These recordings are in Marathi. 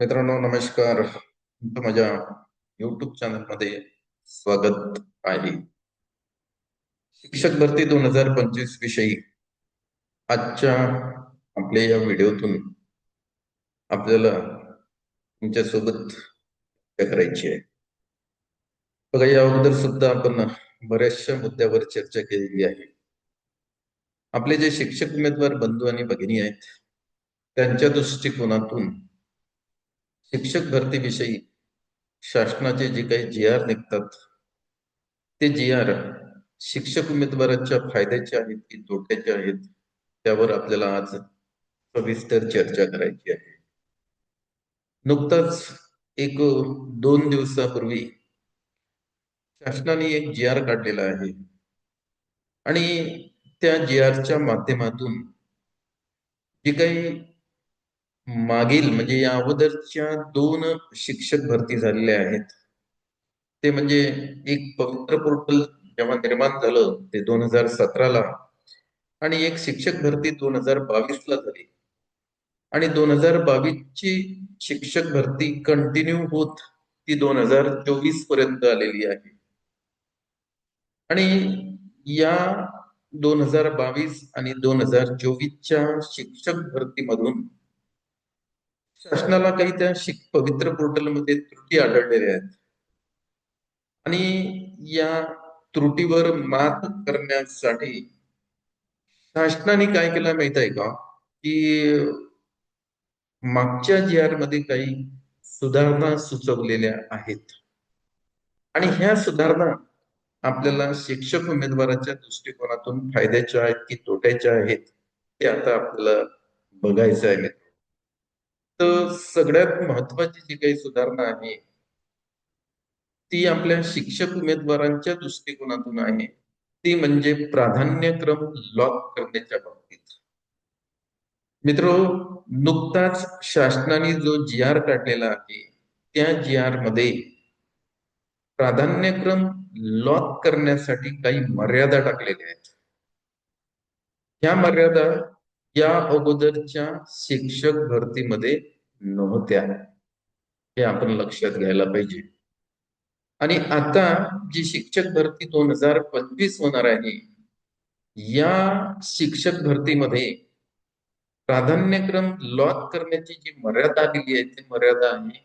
मित्रांनो नमस्कार. तुमचं माझ्या युट्यूब चॅनलमध्ये स्वागत आहे. शिक्षक भरती दोन हजार पंचवीस विषयी आजच्या आपल्या या व्हिडिओतून आपल्याला तुमच्यासोबत करायची आहे. बघा या अगोदर सुद्धा आपण बऱ्याचशा मुद्द्यावर चर्चा केलेली आहे. आपले जे शिक्षक उमेदवार बंधू आणि भगिनी आहेत त्यांच्या दृष्टिकोनातून शिक्षक भरतीविषयी शासनाचे जे काही जी आर निघतात ते जी आर शिक्षक उमेदवाराच्या फायद्याचे आहेत की तोट्याचे आहेत त्यावर आपल्याला आज सविस्तर चर्चा करायची आहे. नुकताच एक दोन दिवसापूर्वी शासनाने एक जी आर काढलेला आहे आणि त्या जी आरच्या माध्यमातून जी काही मागील म्हणजे या अगोदरच्या दोन शिक्षक भरती झालेल्या आहेत. ते म्हणजे एक पवित्र पोर्टल जेव्हा निर्माण झालं ते दोन हजार सतराला. आणि एक शिक्षक भरती दोन हजार बावीस ला झाली. आणि दोन हजार बावीस ची शिक्षक भरती कंटिन्यू होत ती दोन हजार चोवीसपर्यंत आलेली आहे. आणि या दोन हजार बावीस आणि दोन हजार चोवीसच्या शिक्षक भरतीमधून शासनाला काही त्या शिक पवित्र पोर्टलमध्ये त्रुटी आढळलेल्या आहेत. आणि या त्रुटीवर मात करण्यासाठी शासनाने काय केलं माहीत आहे का? की मागच्या जी आरमध्ये काही सुधारणा सुचवलेल्या आहेत. आणि ह्या सुधारणा आपल्याला शिक्षक उमेदवाराच्या दृष्टिकोनातून फायद्याच्या आहेत की तोट्याच्या आहेत ते आता आपल्याला बघायचं आहे. तर सगळ्यात महत्वाची जी काही सुधारणा आहे ती आपल्या शिक्षक उमेदवारांच्या दृष्टिकोनातून आहे. ती म्हणजे प्राधान्यक्रम लॉक करण्याच्या बाबतीत. मित्र नुकताच शासनाने जो जी आर काढलेला आहे त्या जी आरमध्ये प्राधान्यक्रम लॉक करण्यासाठी काही मर्यादा टाकलेल्या आहेत. ह्या मर्यादा या अगोदरच्या शिक्षक भरतीमध्ये नव्हत्या हे आपण लक्षात घ्यायला पाहिजे. आणि आता जी शिक्षक भरती दोन हजार पंचवीस होणार आहे या शिक्षक भरतीमध्ये प्राधान्यक्रम लॉक करण्याची जी मर्यादा आलेली आहे ती मर्यादा आहे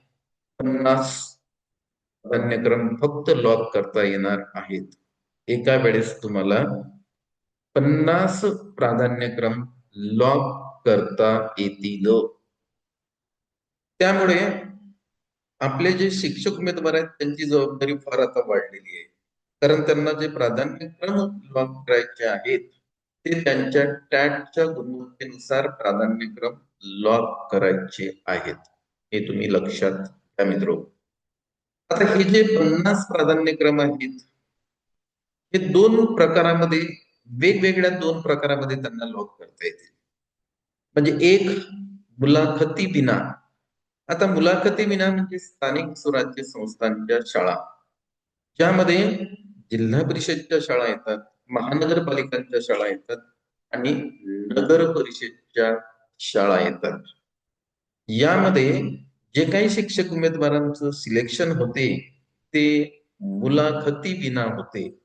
पन्नास प्राधान्यक्रम फक्त लॉक करता येणार आहेत. एका वेळेस तुम्हाला पन्नास प्राधान्यक्रम लॉक करता येतील त्यामुळे आपले जे शिक्षक उमेदवार आहेत त्यांची जबाबदारी फार आता वाढलेली आहे. कारण त्यांना जे प्राधान्यक्रम लॉक करायचे आहेत ते त्यांच्या टॅटच्या गुणवत्तेनुसार प्राधान्यक्रम लॉक करायचे आहेत. हे तुम्ही लक्षात घ्या मित्र. आता हे जे पन्नास प्राधान्यक्रम आहेत हे दोन प्रकारामध्ये वेगवेगळ्या दोन प्रकारामध्ये त्यांना लॉक करता येतील. म्हणजे एक मुलाखती विना आता मुलाखती विना म्हणजे स्थानिक स्वराज्य संस्थांच्या शाळा. ज्यामध्ये जिल्हा परिषदच्या शाळा येतात महानगरपालिकांच्या शाळा येतात आणि नगर परिषदच्या शाळा येतात. यामध्ये जे काही शिक्षक उमेदवारांचं सिलेक्शन होते ते मुलाखती विना होते.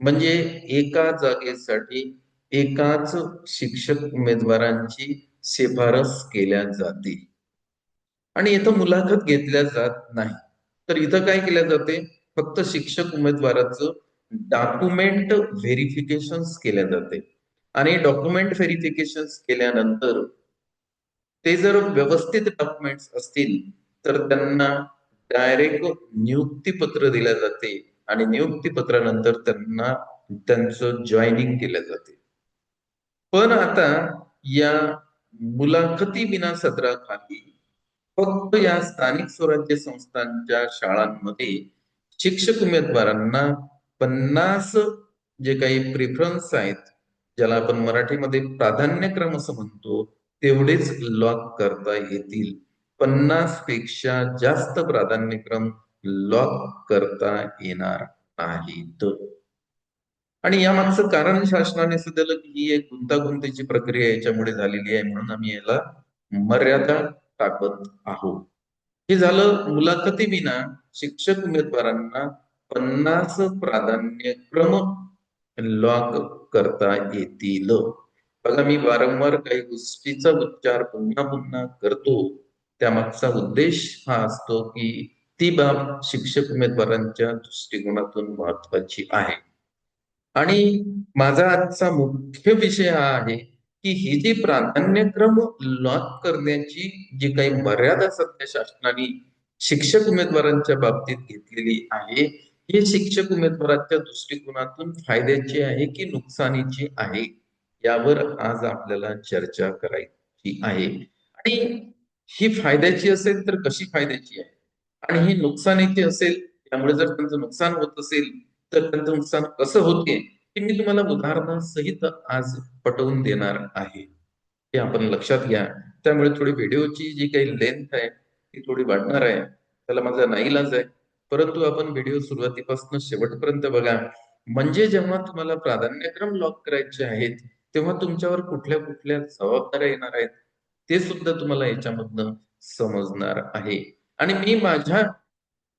म्हणजे एका जागेसाठी एकाच शिक्षक उमेदवारांची शिफारस केल्या जाते. आणि इथं मुलाखत घेतल्या जात नाही. तर इथं काय केल्या जाते? फक्त शिक्षक उमेदवाराचं डॉक्युमेंट व्हेरिफिकेशन केल्या जाते. आणि डॉक्युमेंट व्हेरिफिकेशन केल्यानंतर ते जर व्यवस्थित डॉक्युमेंट्स असतील तर त्यांना डायरेक्ट नियुक्तीपत्र दिल्या जाते आणि नियुक्तीपत्रानंतर त्यांना त्यांचं जॉईनिंग केलं जाते. पण आता या मुलाखती विना सत्राखाली फक्त या स्थानिक स्वराज्य संस्थांच्या शाळांमध्ये शिक्षक उमेदवारांना पन्नास जे काही प्रिफरन्स आहेत ज्याला आपण मराठीमध्ये प्राधान्यक्रम असं म्हणतो तेवढेच लॉक करता येतील. पन्नासपेक्षा जास्त प्राधान्यक्रम लॉक करता येणार नाहीत. आणि यामागचं कारण शासनाने सुद्धा की ही एक गुंतागुंतीची प्रक्रिया याच्यामुळे झालेली आहे म्हणून आम्ही याला मर्यादा टाकत आहोत हे झालं मुलाखती विना शिक्षक उमेदवारांना पन्नास प्राधान्यक्रम लॉग करता येतील. बघा मी वारंवार काही गोष्टीचा उच्चार पुन्हा पुन्हा करतो. त्यामागचा उद्देश हा असतो की ती बाब शिक्षक उमेदवारांच्या दृष्टिकोनातून महत्वाची आहे. आणि माझा आजचा मुख्य विषय हा आहे की ही जी प्राधान्यक्रम लॉक करण्याची जी काही मर्यादा सध्या शासनाने शिक्षक उमेदवारांच्या बाबतीत घेतलेली आहे हे शिक्षक उमेदवारांच्या दृष्टिकोनातून फायद्याची आहे की नुकसानीची आहे यावर आज आपल्याला चर्चा करायची आहे. आणि ही फायद्याची असेल तर कशी फायद्याची आहे? आणि ही नुकसानीची असेल त्यामुळे जर त्यांचं नुकसान होत असेल तर त्यांचं नुकसान कसं होते? ते मी तुम्हाला उदाहरणासहित आज पटवून देणार आहे. हे आपण लक्षात घ्या. त्यामुळे थोडी व्हिडिओची जी काही लेंथ आहे ती थोडी वाढणार आहे. त्याला माझा नाईलाज आहे. परंतु आपण व्हिडिओ सुरुवातीपासून शेवटपर्यंत बघा. म्हणजे जेव्हा तुम्हाला प्राधान्यक्रम लॉक करायचे आहेत तेव्हा तुमच्यावर कुठल्या कुठल्या जबाबदाऱ्या येणार आहेत ते सुद्धा तुम्हाला याच्यामधनं समजणार आहे. आणि मी माझ्या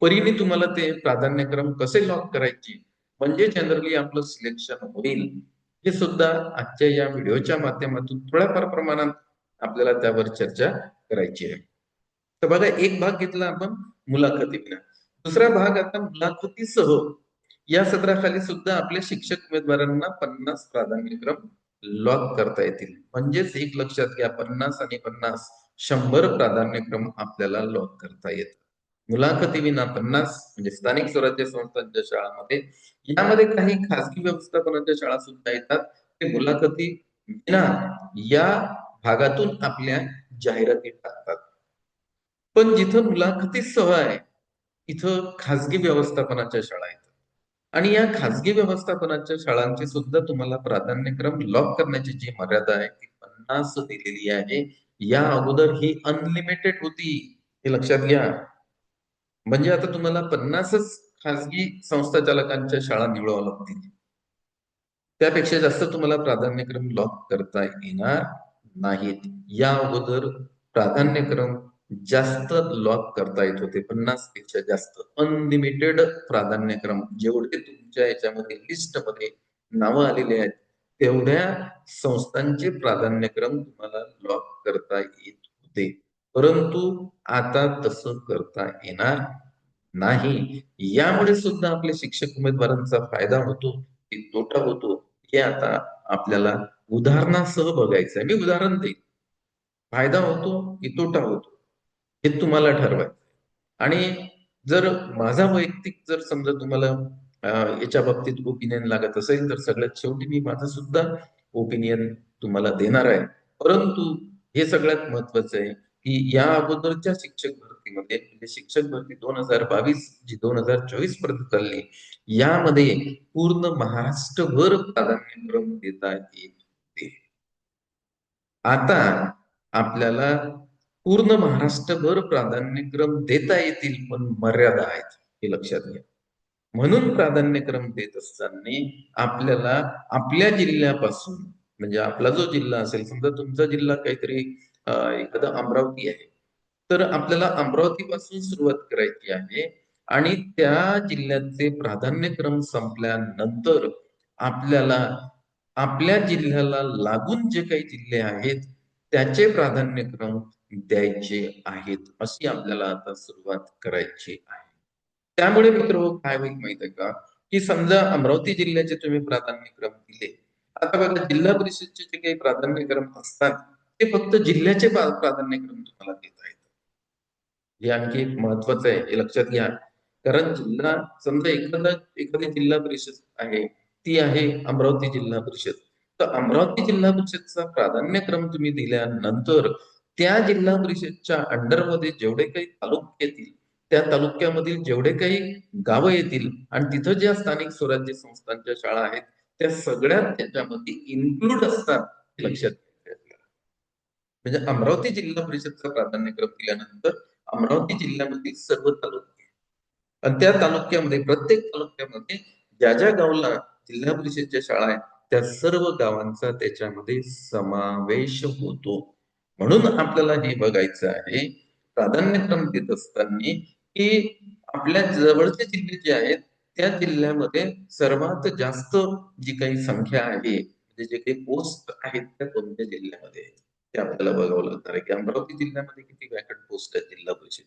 परीने तुम्हाला ते प्राधान्यक्रम कसे लॉक करायचे म्हणजे जनरली आपलं सिलेक्शन होईल. हे सुद्धा आजच्या या व्हिडिओच्या माध्यमातून थोड्याफार प्रमाणात आपल्याला त्यावर चर्चा करायची आहे. तर बघा एक भाग घेतला आपण मुलाखतीकडे दुसरा भाग आता मुलाखतीसह या सत्राखाली सुद्धा आपल्या शिक्षक उमेदवारांना पन्नास प्राधान्यक्रम लॉक करता येतील. म्हणजेच एक लक्षात घ्या पन्नास आणि पन्नास शंभर प्राधान्यक्रम आपल्याला लॉक करता येतात. मुलाखती विना पन्नास म्हणजे स्थानिक स्वराज्य संस्थांच्या शाळांमध्ये यामध्ये काही खासगी व्यवस्थापनाच्या शाळा सुद्धा येतात. ते मुलाखती विना या भागातून आपल्या जाहिराती टाकतात. पण जिथं मुलाखती सह आहे इथं खासगी व्यवस्थापनाच्या शाळा येतात. आणि या खासगी व्यवस्थापनाच्या शाळांची सुद्धा तुम्हाला प्राधान्यक्रम लॉक करण्याची जी मर्यादा आहे ती पन्नास दिलेली आहे. या अगोदर ही अनलिमिटेड होती. हे लक्षात घ्या. म्हणजे आता तुम्हाला पन्नासच खासगी संस्था चालकांच्या शाळा निवडाव्या लागतील. त्यापेक्षा जास्त तुम्हाला प्राधान्यक्रम लॉक करता येणार नाहीत. या अगोदर प्राधान्यक्रम जास्त लॉक करता येत होते. पन्नासपेक्षा जास्त अनलिमिटेड प्राधान्यक्रम जेवढे तुमच्या याच्यामध्ये लिस्टमध्ये नावं आलेले आहेत तेवढ्या संस्थांचे प्राधान्यक्रम तुम्हाला लॉक करता येत होते. परंतु आता तसं करता येणार नाही. यामुळे सुद्धा आपल्या शिक्षक उमेदवारांचा फायदा होतो की तोटा होतो. हे आता आपल्याला उदाहरणासह बघायचं आहे मी उदाहरण देईन. फायदा होतो की तोटा होतो? हे तुम्हाला ठरवायचं आणि जर माझा वैयक्तिक जर समजा तुम्हाला याच्या बाबतीत ओपिनियन लागत असेल तर सगळ्यात शेवटी मी माझा सुद्धा ओपिनियन तुम्हाला देणार आहे. परंतु हे सगळ्यात महत्वाचं आहे. की या अगोदरच्या शिक्षक भरतीमध्ये म्हणजे शिक्षक भरती दोन हजार बावीस जी दोन हजार चोवीसपर्यंत चालली यामध्ये पूर्ण महाराष्ट्रभर प्राधान्यक्रम देता येते आता आपल्याला पूर्ण महाराष्ट्रभर प्राधान्यक्रम देता येतील पण मर्यादा आहेत हे लक्षात घ्या. म्हणून प्राधान्यक्रम देत असताना आपल्याला आपल्या जिल्ह्यापासून म्हणजे आपला जो जिल्हा असेल समजा तुमचा जिल्हा काहीतरी एखादं अमरावती आहे. तर आपल्याला अमरावतीपासून सुरुवात करायची आहे आणि त्या जिल्ह्याचे प्राधान्यक्रम संपल्यानंतर आपल्याला आपल्या जिल्ह्याला लागून जे काही जिल्हे आहेत त्याचे प्राधान्यक्रम द्यायचे आहेत अशी आपल्याला आता सुरुवात करायची आहे. त्यामुळे मित्र काय होईल माहीत आहे का? की समजा अमरावती जिल्ह्याचे तुम्ही प्राधान्यक्रम दिले. आता बघा जिल्हा परिषदचे जे काही प्राधान्यक्रम असतात ते फक्त जिल्ह्याचे प्राधान्यक्रम तुम्हाला देत आहेत हे आणखी एक महत्वाचं आहे हे लक्षात घ्या. कारण जिल्हा समजा एखादा एखादी जिल्हा परिषद आहे ती आहे अमरावती जिल्हा परिषद. तर अमरावती जिल्हा परिषदचा प्राधान्यक्रम तुम्ही दिल्यानंतर त्या जिल्हा परिषदच्या अंडरमध्ये जेवढे काही तालुके येतील त्या तालुक्यामधील जेवढे काही गावं येतील आणि तिथं ज्या स्थानिक स्वराज्य संस्थांच्या शाळा आहेत त्या सगळ्या त्याच्यामध्ये इन्क्लूड असतात लक्षात म्हणजे अमरावती जिल्हा परिषदचा प्राधान्यक्रम दिल्यानंतर अमरावती जिल्ह्यामधील सर्व तालुके आणि त्या तालुक्यामध्ये प्रत्येक तालुक्यामध्ये ज्या ज्या गावला जिल्हा परिषदच्या शाळा आहेत त्या सर्व गावांचा त्याच्यामध्ये समावेश होतो. म्हणून आपल्याला हे बघायचं आहे प्राधान्यक्रम देत असताना की आपल्या जवळचे जिल्हे जे आहेत त्या जिल्ह्यामध्ये सर्वात जास्त जी काही संख्या आहे म्हणजे जे काही पोस्ट आहेत त्या कोणत्या जिल्ह्यामध्ये आहेत? ते आपल्याला बघावं लागणार आहे. की अमरावती जिल्ह्यामध्ये किती वॅकंट पोस्ट आहेत जिल्हा परिषद.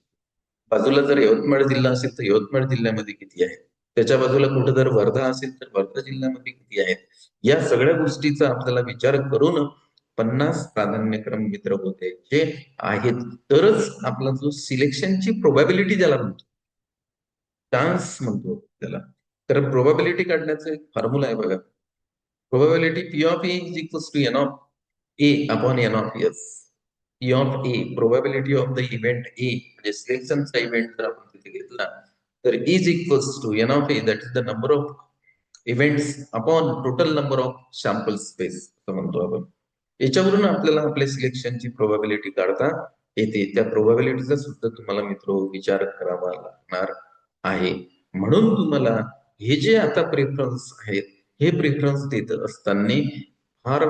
बाजूला जर यवतमाळ जिल्हा असेल तर यवतमाळ जिल्ह्यामध्ये किती आहेत? त्याच्या बाजूला कुठं जर वर्धा असेल तर वर्धा जिल्ह्यामध्ये किती आहेत? या सगळ्या गोष्टीचा आपल्याला विचार करून पन्नास प्राधान्यक्रम मित्र होते जे आहेत. तरच आपला जो सिलेक्शनची प्रोबॅबिलिटी ज्याला म्हणतो. चान्स म्हणतो त्याला. तर प्रोबॅबिलिटी काढण्याचं एक फॉर्म्युला आहे बघा. Probability P of is equals to N of A upon N of S P of A probability of the event A म्हणजे सिलेक्शनचा इव्हेंट जर आपण तिथे घेतला तर is equals to N of A that is the number of events upon total number of sample space असं म्हणतो आपण. याच्यावरून आपल्याला आपल्या सिलेक्शनची प्रोबॅबिलिटी काढता येते. त्या प्रोबॅबिलिटीचा सुद्धा तुम्हाला मित्र विचार करावा लागणार आहे. म्हणून तुम्हाला हे जे आता प्रेफरन्स आहेत हे प्रेफरन्स देत असताना फार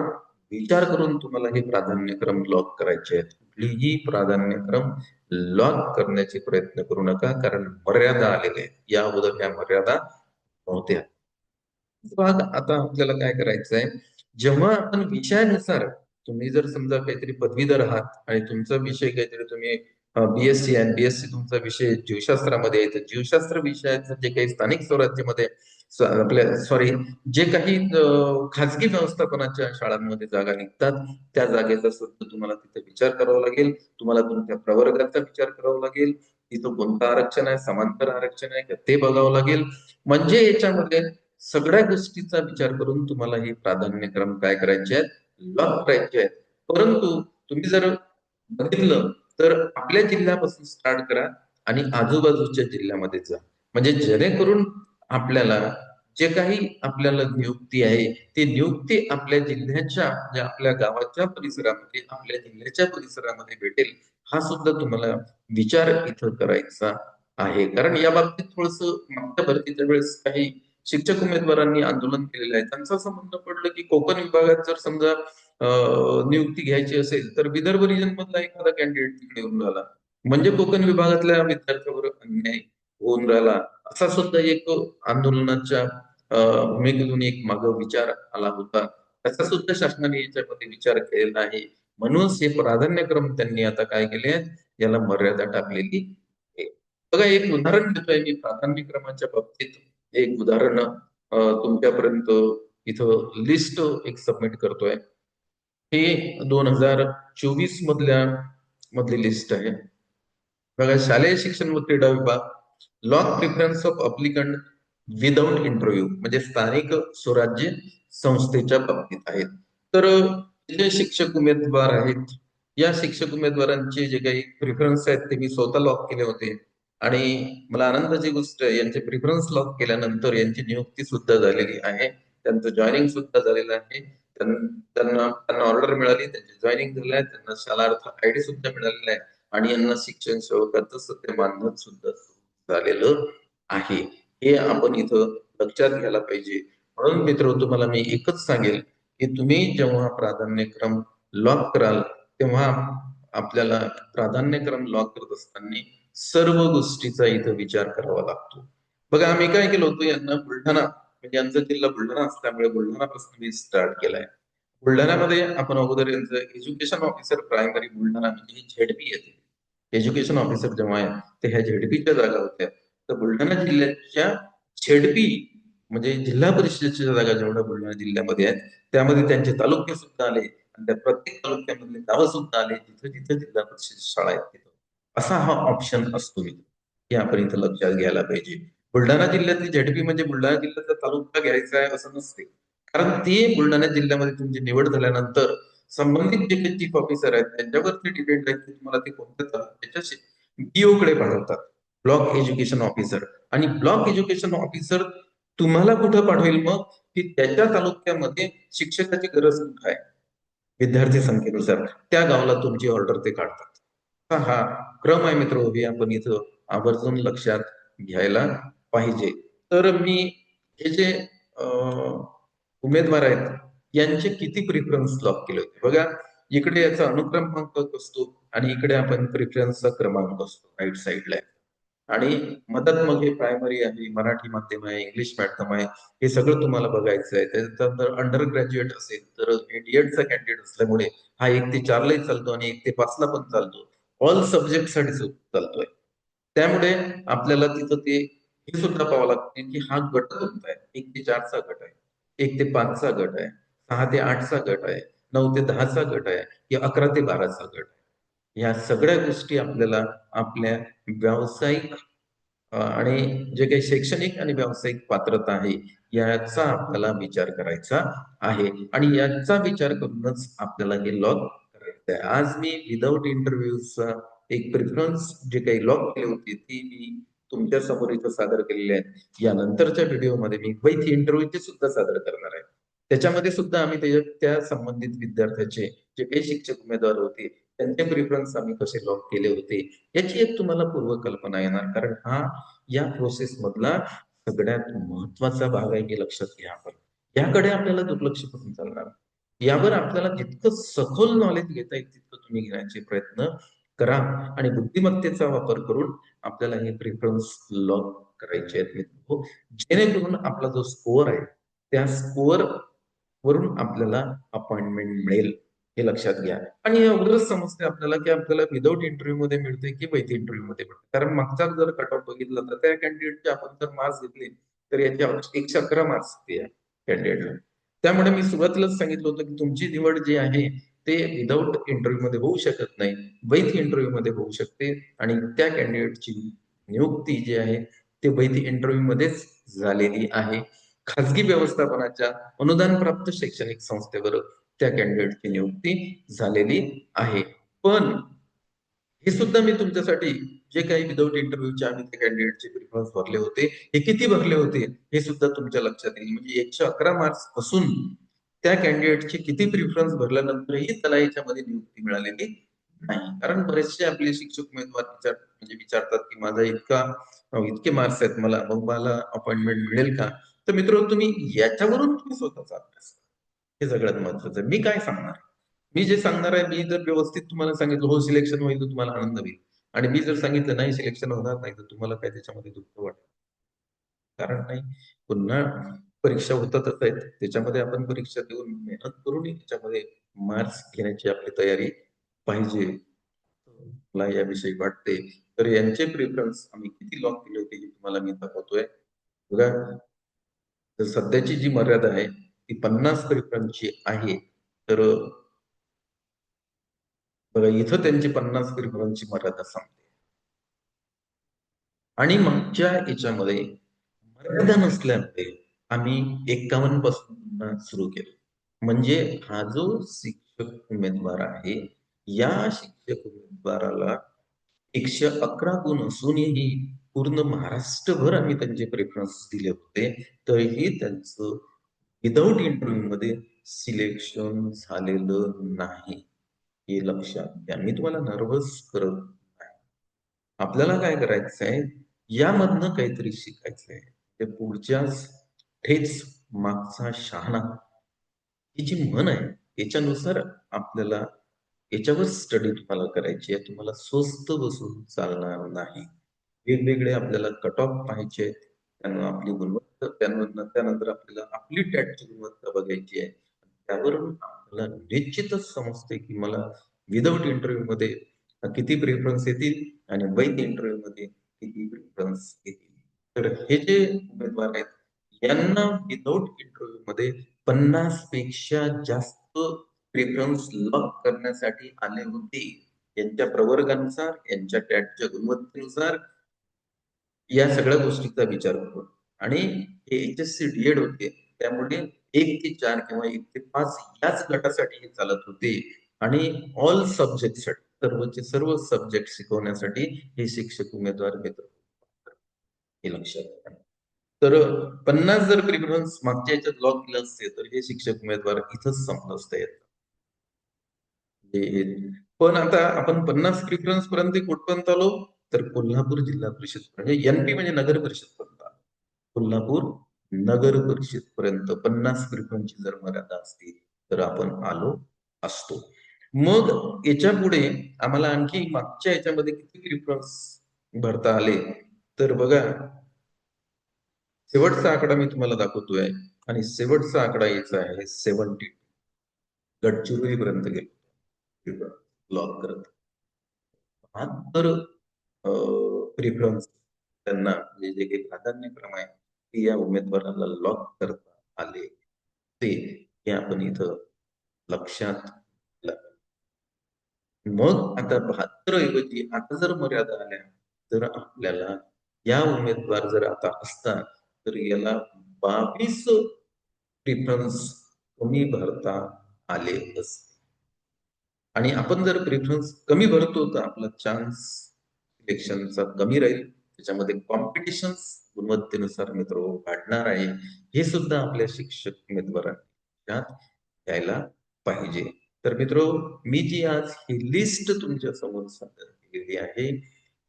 विचार करून तुम्हाला हे प्राधान्यक्रम लॉक करायचे आहेत. कुठलीही प्राधान्यक्रम लॉक करण्याचे प्रयत्न करू नका कारण मर्यादा आलेल्या आहेत. या अगोदर ह्या मर्यादा नव्हत्या. भाग आता आपल्याला काय करायचं आहे? जेव्हा आपण विषयानुसार तुम्ही जर समजा काहीतरी पदवीधर आहात आणि तुमचा विषय काहीतरी तुम्ही बीएससी आणि बीएससी तुमचा विषय जीवशास्त्रामध्ये आहे तर जीवशास्त्र विषयाचं जे काही स्थानिक स्वराज्यामध्ये आपल्या सॉरी जे काही खाजगी व्यवस्थापनाच्या शाळांमध्ये जागा निघतात त्या जागेचा सुद्धा तुम्हाला तिथे विचार करावा लागेल. तुम्हाला तुमच्या प्रवर्गाचा विचार करावा लागेल. तिथं कोणतं आरक्षण आहे समांतर आरक्षण आहे का ते बघावं लागेल. म्हणजे याच्यामध्ये सगळ्या गोष्टीचा विचार करून तुम्हाला हे प्राधान्यक्रम काय करायचे आहेत? लॉक करायचे आहेत. परंतु तुम्ही जर बघितलं तर आपल्या जिल्ह्यापासून स्टार्ट करा आणि आजूबाजूच्या जिल्ह्यामध्ये जा. म्हणजे जेणेकरून आपल्याला जे काही आपल्याला नियुक्ती आहे ती नियुक्ती आपल्या जिल्ह्याच्या म्हणजे आपल्या गावाच्या परिसरामध्ये आपल्या जिल्ह्याच्या परिसरामध्ये भेटेल हा सुद्धा तुम्हाला विचार इथं करायचा आहे. कारण या बाबतीत थोडस मागच्या भरतीच्या वेळेस काही शिक्षक उमेदवारांनी आंदोलन केलेलं आहे. त्यांचं असं म्हणणं पडलं की कोकण विभागात जर समजा नियुक्ती घ्यायची असेल तर विदर्भ रिजन मधला एखादा कॅन्डिडेट तिकडे येऊन राहिला. म्हणजे कोकण विभागातल्या विद्यार्थ्यावर अन्याय होऊन राहिला. असा सुद्धा एक आंदोलनाच्या भूमिकेतून एक माग विचार आला होता. त्याचा सुद्धा शासनाने याच्यामध्ये विचार केलेला आहे. म्हणूनच हे प्राधान्यक्रम त्यांनी आता काय केले याला मर्यादा टाकलेली बघा एक उदाहरण देतोय मी. प्राधान्यक्रमाच्या बाबतीत एक उदाहरण तुमच्यापर्यंत इथं लिस्ट एक सबमिट करतोय. हे दोन हजार चोवीस मधल्या मधली लिस्ट आहे. बघा शालेय शिक्षण व क्रीडा विभाग lock preference of applicant without interview म्हणजे स्थानिक स्वराज्य संस्थेच्या बाबतीत आहेत तर जे शिक्षक उमेदवार आहेत या शिक्षक उमेदवारांचे जे काही प्रिफरन्स आहेत ते मी स्वतः लॉक केले होते. आणि मला आनंदाची गोष्ट यांचे प्रिफरन्स लॉक केल्यानंतर यांची नियुक्ती सुद्धा झालेली आहे. त्यांचं जॉईनिंग सुद्धा झालेलं आहे. त्यांना त्यांना ऑर्डर मिळाली त्यांची जॉईनिंग झालं आहे त्यांना शालार्थ आयडी सुद्धा मिळालेला आहे. आणि यांना शिक्षण सेवकाचं सत्य मानधन सुद्धा झालेलं आहे. हे आपण इथं लक्षात घ्यायला पाहिजे. म्हणून मित्र तुम्हाला मी एकच सांगेल की तुम्ही जेव्हा प्राधान्यक्रम लॉक कराल तेव्हा आपल्याला प्राधान्यक्रम लॉक करत असताना सर्व गोष्टीचा इथं विचार करावा लागतो. बघा आम्ही काय केलं होतं? यांना बुलढाणा म्हणजे यांचा जिल्हा बुलढाणा असल्यामुळे बुलढाणापासून मी स्टार्ट केलाय. बुलढाण्यामध्ये आपण अगोदर यांचं एज्युकेशन ऑफिसर प्रायमरी बुलढाणा म्हणजे झेडपी येते. एज्युकेशन ऑफिसर जेव्हा आहे ते ह्या झेडपीच्या जागा होत्या. तर बुलढाणा जिल्ह्याच्या झेडपी म्हणजे जिल्हा परिषदेच्या जागा जेवढ्या बुलढाणा जिल्ह्यामध्ये आहेत त्यामध्ये त्यांचे तालुके सुद्धा आले आणि त्या प्रत्येक तालुक्यामधले गावं सुद्धा आले जिथं जिथं जिल्हा परिषद शाळा आहेत तिथं. असा हा ऑप्शन असतो हे आपण इथं लक्षात घ्यायला पाहिजे. बुलढाणा जिल्ह्यातली झेडपी म्हणजे बुलढाणा जिल्ह्याचा तालुका घ्यायचा आहे असं नसते. कारण ते बुलढाणा जिल्ह्यामध्ये तुमची निवड झाल्यानंतर संबंधित जे काही चीफ ऑफिसर आहेत त्यांच्यावरती डिपेंड आहे की तुम्हाला ते कोणत्या त्याच्याशी बीओ कडे पाठवतात. ब्लॉक एज्युकेशन ऑफिसर आणि ब्लॉक एज्युकेशन ऑफिसर तुम्हाला कुठं पाठवेल मग? की त्याच्या तालुक्यामध्ये शिक्षकाची गरज कुठं आहे? विद्यार्थी संख्येनुसार. त्या गावाला तुमची ऑर्डर ते काढतात. हा क्रम आहे मित्र हे आपण इथं आवर्जून लक्षात घ्यायला पाहिजे. तर मी हे जे उमेदवार आहेत यांचे किती प्रिफरन्स लॉक केले होते? बघा इकडे याचा अनुक्रमांक असतो आणि इकडे आपण प्रिफरन्सचा क्रमांक असतो राईट साईडला आणि मदत मग हे प्रायमरी आहे मराठी माध्यम आहे इंग्लिश माध्यम आहे हे सगळं तुम्हाला बघायचं आहे. त्याच्यानंतर अंडर ग्रॅज्युएट असेल तर एडचा कॅन्डिडेट असल्यामुळे हा एक ते चारलाही चालतो आणि एक ते पाचला पण चालतो. ऑल सब्जेक्टसाठी चालतोय. त्यामुळे आपल्याला तिथं ते हे सुद्धा पाहावं लागते की हा गट कोणता आहे? एक ते चारचा गट आहे एक ते पाचचा गट आहे. सहा ते आठचा गट आहे नऊ ते दहाचा गट आहे किंवा अकरा ते बाराचा गट आहे. या सगळ्या गोष्टी आपल्याला आपल्या व्यावसायिक आणि जे काही शैक्षणिक आणि व्यावसायिक पात्रता आहे याचा आपल्याला विचार करायचा आहे. आणि याचा विचार करूनच आपल्याला हे लॉग करायचं आहे आज मी विदाउट इंटरव्ह्यूचा एक प्रिफरन्स जे काही लॉग केली होती ती मी तुमच्यासमोर इथं सादर केलेली आहे. या नंतरच्या व्हिडिओमध्ये मी वैध इंटरव्ह्यूचे सुद्धा सादर करणार आहे. त्याच्यामध्ये सुद्धा आम्ही त्याच्या त्या संबंधित विद्यार्थ्याचे जे काही शिक्षक उमेदवार होते त्यांचे प्रिफरन्स आम्ही कसे लॉक केले होते याची एक तुम्हाला पूर्वकल्पना येणार. कारण हा या प्रोसेस मधला सगळ्यात महत्त्वाचा भाग आहे की लक्षात घ्या आपण. याकडे आपल्याला दुर्लक्ष करून चालणार. यावर आपल्याला जितकं सखोल नॉलेज घेता येईल तितकं तुम्ही घेण्याचे प्रयत्न करा आणि बुद्धिमत्तेचा वापर करून आपल्याला हे प्रिफरन्स लॉक करायचे आहेत मित्र जेणेकरून आपला जो स्कोअर आहे त्या स्कोअर वरून आपल्याला अपॉइंटमेंट मिळेल हे लक्षात घ्या. आणि अगोदरच समजते आपल्याला की आपल्याला विदाऊट इंटरव्ह्यू मध्ये मिळते की वैध इंटरव्ह्यू मध्ये मिळते कारण मागचा जर कट ऑफ बघितला तर त्या कॅन्डिडेटचे आपण जर मार्क्स घेतले तर याचे एकशे अकरा मार्क्स ते कॅन्डिडेटला त्यामुळे मी सुरुवातीलाच सांगितलं होतं की तुमची निवड जी आहे ते विदाऊट इंटरव्ह्यू मध्ये होऊ शकत नाही वैध इंटरव्ह्यू मध्ये होऊ शकते. आणि त्या कॅन्डिडेटची नियुक्ती जी आहे ते वैध इंटरव्ह्यू मध्येच झालेली आहे. खाजगी व्यवस्थापनाच्या अनुदान प्राप्त शैक्षणिक संस्थेवर त्या कॅन्डिडेटची नियुक्ती झालेली आहे. पण हे सुद्धा मी तुमच्यासाठी जे काही विदाऊट इंटरव्ह्यूचे आम्ही त्या कॅन्डिडेटचे प्रिफरन्स भरले होते हे किती भरले होते हे सुद्धा तुमच्या लक्षात येईल. म्हणजे एकशे अकरा मार्क्सपासून त्या कॅन्डिडेटचे किती प्रिफरन्स भरल्यानंतरही त्याला याच्यामध्ये नियुक्ती मिळालेली नाही. कारण बरेचसे आपले शिक्षक उमेदवार विचार म्हणजे विचारतात की माझा इतका इतके मार्क्स आहेत मला मग मला अपॉइंटमेंट मिळेल का? तर मित्र तुम्ही याच्यावरून तुम्ही स्वतःचा अभ्यास हे सगळ्यात महत्वाचं मी काय सांगणार? मी जे सांगणार आहे मी जर व्यवस्थित तुम्हाला सांगितलं हो सिलेक्शन होईल तर तुम्हाला आनंद होईल. आणि मी जर सांगितलं नाही सिलेक्शन होणार नाही तर तुम्हाला काय त्याच्यामध्ये दुःख वाटत कारण नाही पुन्हा परीक्षा होतातच आहेत. त्याच्यामध्ये आपण परीक्षा देऊन मेहनत करून त्याच्यामध्ये मार्क्स घेण्याची आपली तयारी पाहिजे. मला याविषयी वाटते. तर यांचे प्रेफरन्स आम्ही किती लॉक केले होते हे तुम्हाला मी दाखवतोय. बघा तर सध्याची जी मर्यादा आहे ती पन्नास प्रेफरन्सची आहे. तर बघा इथं त्यांची पन्नास प्रेफरन्सची मर्यादा सांगते आणि मागच्या याच्यामध्ये मर्यादा नसल्यामुळे आम्ही एकावन्नपासून सुरू केलं. म्हणजे हा जो शिक्षक उमेदवार आहे या शिक्षक उमेदवाराला एकशे अकरा गुण असूनही पूर्ण महाराष्ट्रभर आम्ही त्यांचे प्रेफरन्स दिले होते. तरीही त्यांचं विदाऊट इंटरव्ह्यू मध्ये सिलेक्शन झालेलं नाही. हे लक्षात घ्या. मी तुम्हाला नर्वस करत नाही. आपल्याला काय करायचं आहे यामधनं काहीतरी शिकायचं आहे ते पुढच्या ठेच मागचा शहाणा. ही जी मन आहे याच्यानुसार आपल्याला याच्यावर स्टडी तुम्हाला करायची आहे. तुम्हाला स्वस्त बसून चालणार नाही. वेगवेगळे आपल्याला कट ऑफ पाहिजे त्यांना आपली गुणवत्ता त्यानंतर आपल्याला आपली टॅटची गुणवत्ता बघायची आहे. त्यावरून आपल्याला निश्चितच समजते की मला विदाउट इंटरव्ह्यू मध्ये किती प्रेफरन्स येतील आणि वैध इंटरव्ह्यू मध्ये किती प्रेफरन्स येतील. तर हे जे उमेदवार आहेत यांना विदाउट इंटरव्ह्यू मध्ये पन्नासपेक्षा जास्त प्रेफरन्स लॉक करण्यासाठी आले होते. यांच्या प्रवर्गानुसार यांच्या टॅटच्या गुणवत्तेनुसार या सगळ्या गोष्टीचा विचार करून आणि हे एच एस सी डीएड होते त्यामुळे एक ते चार किंवा एक ते पाच याच गटासाठी हे चालत होते. आणि ऑल सब्जेक्टसाठी सर्वचे सर्व सब्जेक्ट शिकवण्यासाठी हे शिक्षक उमेदवार मित्र हे लक्षात घ्या तर पन्नास जर प्रिफरन्स मागच्या याच्यात लॉक केलं असते तर हे शिक्षक उमेदवार इथंच संपलं असतं पण आता आपण पन्नास प्रिफरन्स पर्यंत कुठपर्यंत आलो तर कोल्हापूर जिल्हा परिषद म्हणजे एनपी म्हणजे नगर परिषद पर्यंत कोल्हापूर नगर परिषद पर्यंत पन्नास प्रिफरन्सची जर मर्यादा असती तर आपण आलो असतो. मग याच्यापुढे आम्हाला आणखी मागच्या याच्यामध्ये किती रिफरन्स भरता आले? तर बघा शेवटचा आकडा मी तुम्हाला दाखवतोय आणि शेवटचा आकडा याचा आहे सेव्हन्टी गडचिरोली पर्यंत गेलो. ब्लॉक करत. बहात्तर प्रिफरन्स त्यांना म्हणजे जे काही प्राधान्यक्रम आहे ते या उमेदवाराला लॉक करता आले. ते हे आपण इथं लक्षात मग आता बहात्तर ऐवजी आता जर मर्यादा आल्या तर आपल्याला या उमेदवार जर आता असता तर याला बावीस प्रिफरन्स कमी भरता आले असते. आणि आपण जर प्रिफरन्स कमी भरतो तर आपला चान्स इन्फेक्शनचा कमी राहील. त्याच्यामध्ये कॉम्पिटिशन गुणवत्तेनुसार मित्र वाढणार आहे. हे सुद्धा आपल्या शिक्षक उमेदवारांना घ्यायला पाहिजे. तर मित्र मी जी आज ही लिस्ट तुमच्यासमोर सादर केलेली आहे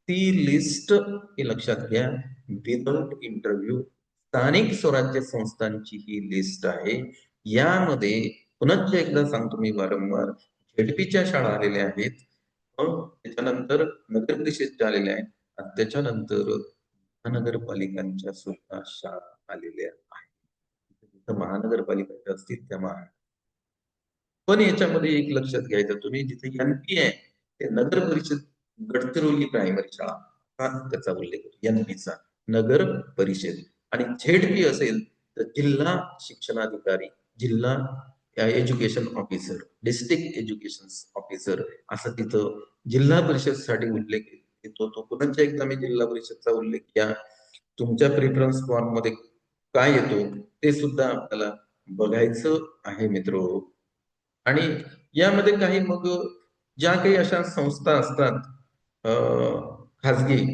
ती लिस्ट हे लक्षात घ्या. विदाउट इंटरव्ह्यू स्थानिक स्वराज्य संस्थांची ही लिस्ट आहे. यामध्ये पुन्हा एकदा सांगतो मी वारंवार झेडपीच्या शाळा आलेल्या आहेत. त्याच्यानंतर नगर परिषद आलेल्या आहेत आणि त्याच्यानंतर महानगरपालिकांच्या सुद्धा शाळा आलेल्या आहेत. जिथं महानगरपालिकाच्या असतील त्या महा पण याच्यामध्ये एक लक्षात घ्यायचं तुम्ही जिथे एनपी आहे ते नगर परिषद गडचिरोली प्रायमरी शाळा हा त्याचा उल्लेख एनपीचा नगर परिषद. आणि झेडपी असेल तर जिल्हा शिक्षणाधिकारी जिल्हा education officer district education officer असं तिथं जिल्हा परिषदसाठी उल्लेख येतो. तो पुन्हा एकदा मी जिल्हा परिषदचा उल्लेख या तुमच्या प्रिफरन्स फॉर्ममध्ये काय येतो ते सुद्धा आपल्याला बघायचं आहे मित्र. आणि यामध्ये काही मग ज्या काही अशा संस्था असतात खाजगी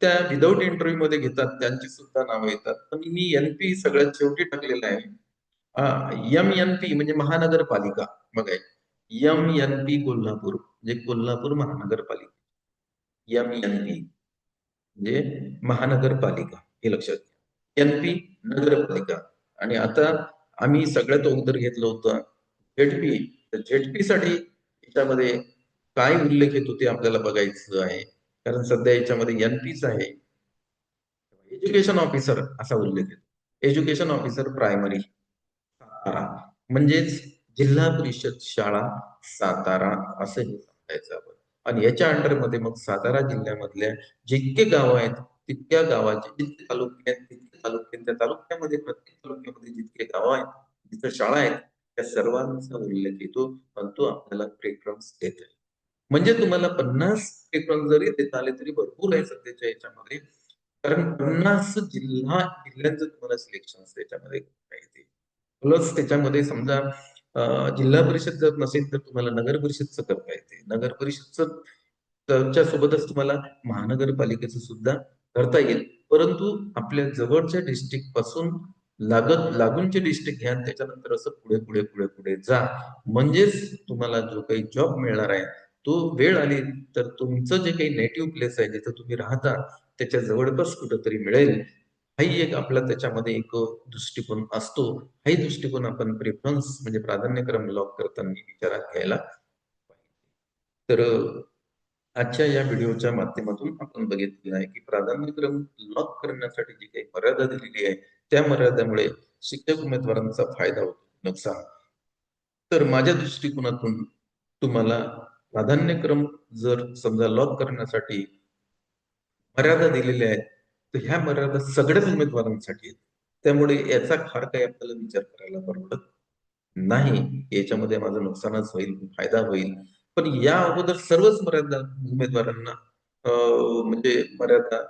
त्या विदाऊट इंटरव्ह्यू मध्ये घेतात. त्यांची सुद्धा नावं येतात. पण मी एनपी सगळ्यात शेवटी टाकलेलं आहे. एम एन पी म्हणजे महानगरपालिका. बघाय. M N P Kolhapur. म्हणजे कोल्हापूर महानगरपालिका. M N P. म्हणजे महानगरपालिका. हे लक्षात घ्या. एन पी नगरपालिका. आणि आता आम्ही सगळ्यात अगोदर घेतलं होतं झेडपी तर झेडपी साठी याच्यामध्ये काय उल्लेख येतो ते आपल्याला बघायचं आहे. कारण सध्या याच्यामध्ये एनपीच आहे. एज्युकेशन ऑफिसर असा उल्लेख येतो. Education officer primary. सातारा म्हणजेच जिल्हा परिषद शाळा सातारा असं हे सांगायचं आपण. आणि याच्या अंडरमध्ये मग सातारा जिल्ह्यामधल्या जितके गाव आहेत तितक्या गावाचे जितके तालुके आहेत तितके तालुके त्या तालुक्यामध्ये प्रत्येक तालुक्यामध्ये जितके गाव आहेत जिथं शाळा आहेत त्या सर्वांचा उल्लेख येतो पण तो आपल्याला प्रेक्रम्स देत आहे म्हणजे तुम्हाला पन्नास प्रेक्रम जरी देता आले तरी भरपूर आहे सध्याच्या याच्यामध्ये. कारण पन्नास जिल्हा जिल्ह्यांचं तुम्हाला सिलेक्शन त्याच्यामध्ये प्लस त्याच्यामध्ये समजा जिल्हा परिषद जर नसेल तर तुम्हाला नगर परिषदचं करता येते. नगर परिषदचं सोबतच तुम्हाला महानगरपालिकेचं सुद्धा करता येईल. परंतु आपल्या जवळच्या डिस्ट्रिक्टपासून लागत लागूनचे डिस्ट्रिक्ट घ्या त्याच्यानंतर असं पुढे पुढे पुढे पुढे जा. म्हणजेच तुम्हाला जो काही जॉब मिळणार आहे तो वेळ आली तर तुमचं जे काही नेटिव्ह प्लेस आहे जिथं तुम्ही राहता त्याच्या जवळपास कुठंतरी मिळेल. हाही एक आपला त्याच्यामध्ये एक दृष्टिकोन असतो. हाही दृष्टिकोन आपण प्रेफरन्स म्हणजे प्राधान्यक्रम लॉक करताना विचारात घ्यायला तर आजच्या या व्हिडिओच्या माध्यमातून आपण बघितलेलं आहे की प्राधान्यक्रम लॉक करण्यासाठी जी काही मर्यादा दिलेली आहे त्या मर्यादेमुळे शिक्षक उमेदवारांचा फायदा होतो नुकसान. तर माझ्या दृष्टिकोनातून तुम्हाला प्राधान्यक्रम जर समजा लॉक करण्यासाठी मर्यादा दिलेल्या आहेत तर ह्या मर्यादा सगळ्याच उमेदवारांसाठी आहेत. त्यामुळे याचा फार काही आपल्याला विचार करायला परवडत नाही. याच्यामध्ये माझं नुकसानच होईल फायदा होईल. पण या अगोदर सर्वच मर्यादा उमेदवारांना म्हणजे मर्यादा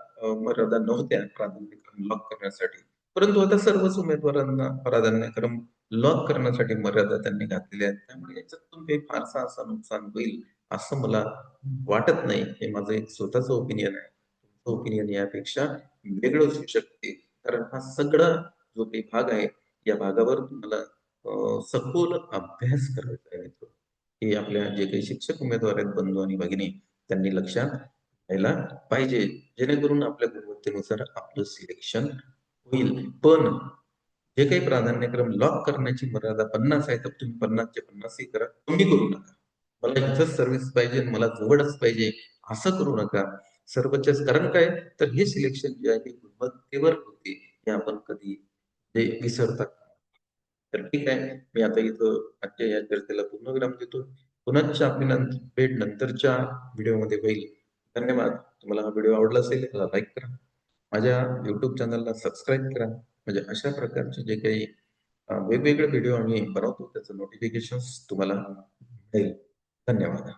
मर्यादा नव्हत्या प्राधान्यक्रम लॉक करण्यासाठी. परंतु आता सर्वच उमेदवारांना प्राधान्यक्रम लॉक करण्यासाठी मर्यादा त्यांनी घातलेल्या आहेत. त्यामुळे याच्यातून काही फारसा असं नुकसान होईल असं मला वाटत नाही. हे माझं एक स्वतःच ओपिनियन आहे. तुमचं ओपिनियन यापेक्षा वेगळं असू शकते. कारण हा सगळा जो काही भाग आहे या भागावर तुम्हाला सखोल अभ्यास करायचा आहे हे आपल्या जे काही शिक्षक उमेदवार आहेत बंधू आणि भगिनी त्यांनी लक्षात घ्यायला पाहिजे. जेणेकरून आपल्या गुणवत्तेनुसार आपलं सिलेक्शन होईल. पण जे काही प्राधान्यक्रम लॉक करण्याची मर्यादा पन्नास आहे तर तुम्ही पन्नासचे पन्नासही करा. कमी करू नका. मला इथंच सर्व्हिस पाहिजे मला जवळच पाहिजे. असं करू नका. सर्वोच्च कारण काय? तर हे सिलेक्शन जे आहे गुणवत्तेवर होते हे आपण कधी ते विसरता तर ठीक आहे मी आता इथं आजच्या या चर्चेला पूर्णविराम देतो. पुनश्च आपली नंतर भेट नंतरच्या व्हिडिओमध्ये होईल. धन्यवाद. तुम्हाला हा व्हिडिओ आवडला असेल त्याला लाईक करा. माझ्या युट्यूब चॅनलला सबस्क्राईब करा. म्हणजे अशा प्रकारचे जे काही वेगवेगळे व्हिडिओ आम्ही बनवतो त्याचं नोटिफिकेशन तुम्हाला मिळेल. धन्यवाद.